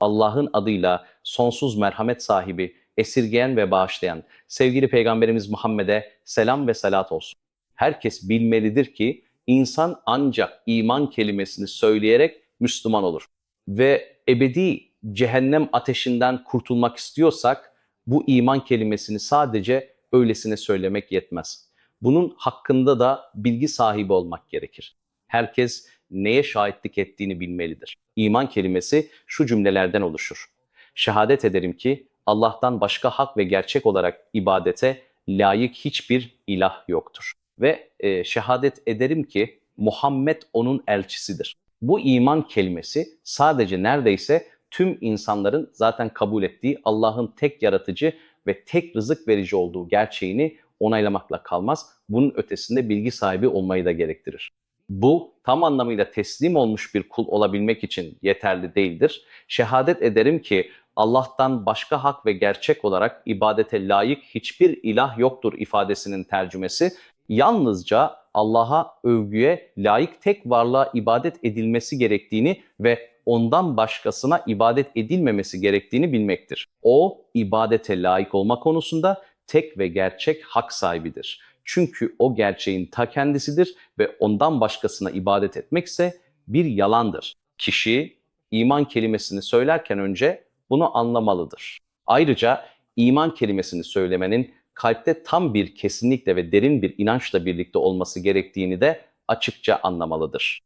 Allah'ın adıyla sonsuz merhamet sahibi, esirgeyen ve bağışlayan sevgili Peygamberimiz Muhammed'e selam ve salat olsun. Herkes bilmelidir ki insan ancak iman kelimesini söyleyerek Müslüman olur. Ve ebedi cehennem ateşinden kurtulmak istiyorsak bu iman kelimesini sadece öylesine söylemek yetmez. Bunun hakkında da bilgi sahibi olmak gerekir. Herkes neye şahitlik ettiğini bilmelidir. İman kelimesi şu cümlelerden oluşur. Şehadet ederim ki Allah'tan başka hak ve gerçek olarak ibadete layık hiçbir ilah yoktur. Ve e, şehadet ederim ki Muhammed onun elçisidir. Bu iman kelimesi sadece neredeyse tüm insanların zaten kabul ettiği Allah'ın tek yaratıcı ve tek rızık verici olduğu gerçeğini onaylamakla kalmaz. Bunun ötesinde bilgi sahibi olmayı da gerektirir. Bu tam anlamıyla teslim olmuş bir kul olabilmek için yeterli değildir. Şehadet ederim ki Allah'tan başka hak ve gerçek olarak ibadete layık hiçbir ilah yoktur ifadesinin tercümesi yalnızca Allah'a övgüye layık tek varlığa ibadet edilmesi gerektiğini ve ondan başkasına ibadet edilmemesi gerektiğini bilmektir. O ibadete layık olma konusunda tek ve gerçek hak sahibidir. Çünkü o gerçeğin ta kendisidir ve ondan başkasına ibadet etmekse bir yalandır. Kişi iman kelimesini söylerken önce bunu anlamalıdır. Ayrıca iman kelimesini söylemenin kalpte tam bir kesinlikle ve derin bir inançla birlikte olması gerektiğini de açıkça anlamalıdır.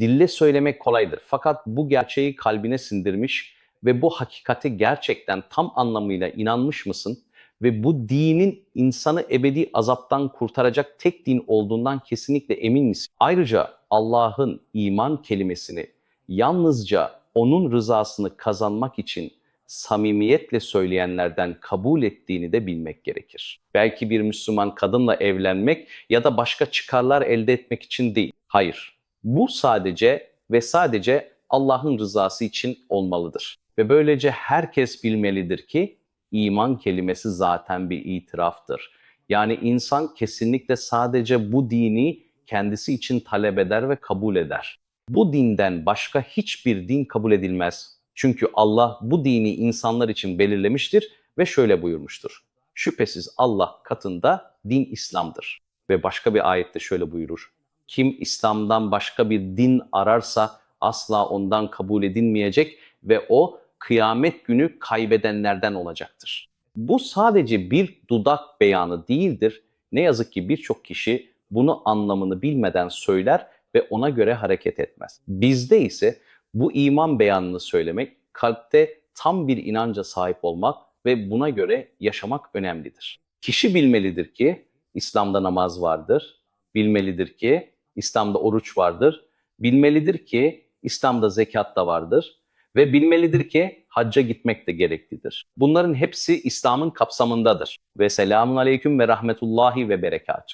Dille söylemek kolaydır fakat bu gerçeği kalbine sindirmiş ve bu hakikate gerçekten tam anlamıyla inanmış mısın? Ve bu dinin insanı ebedi azaptan kurtaracak tek din olduğundan kesinlikle emin misin? Ayrıca Allah'ın iman kelimesini yalnızca onun rızasını kazanmak için samimiyetle söyleyenlerden kabul ettiğini de bilmek gerekir. Belki bir Müslüman kadınla evlenmek ya da başka çıkarlar elde etmek için değil. Hayır. Bu sadece ve sadece Allah'ın rızası için olmalıdır. Ve böylece herkes bilmelidir ki iman kelimesi zaten bir itiraftır. Yani insan kesinlikle sadece bu dini kendisi için talep eder ve kabul eder. Bu dinden başka hiçbir din kabul edilmez. Çünkü Allah bu dini insanlar için belirlemiştir ve şöyle buyurmuştur. Şüphesiz Allah katında din İslam'dır. Ve başka bir ayette şöyle buyurur. Kim İslam'dan başka bir din ararsa asla ondan kabul edilmeyecek ve o kıyamet günü kaybedenlerden olacaktır. Bu sadece bir dudak beyanı değildir. Ne yazık ki birçok kişi bunu anlamını bilmeden söyler ve ona göre hareket etmez. Bizde ise bu iman beyanını söylemek, kalpte tam bir inanca sahip olmak ve buna göre yaşamak önemlidir. Kişi bilmelidir ki İslam'da namaz vardır, bilmelidir ki İslam'da oruç vardır, bilmelidir ki İslam'da zekat da vardır ve bilmelidir ki hacca gitmek de gereklidir. Bunların hepsi İslam'ın kapsamındadır. Ve selamun aleyküm ve rahmetullahi ve berekat.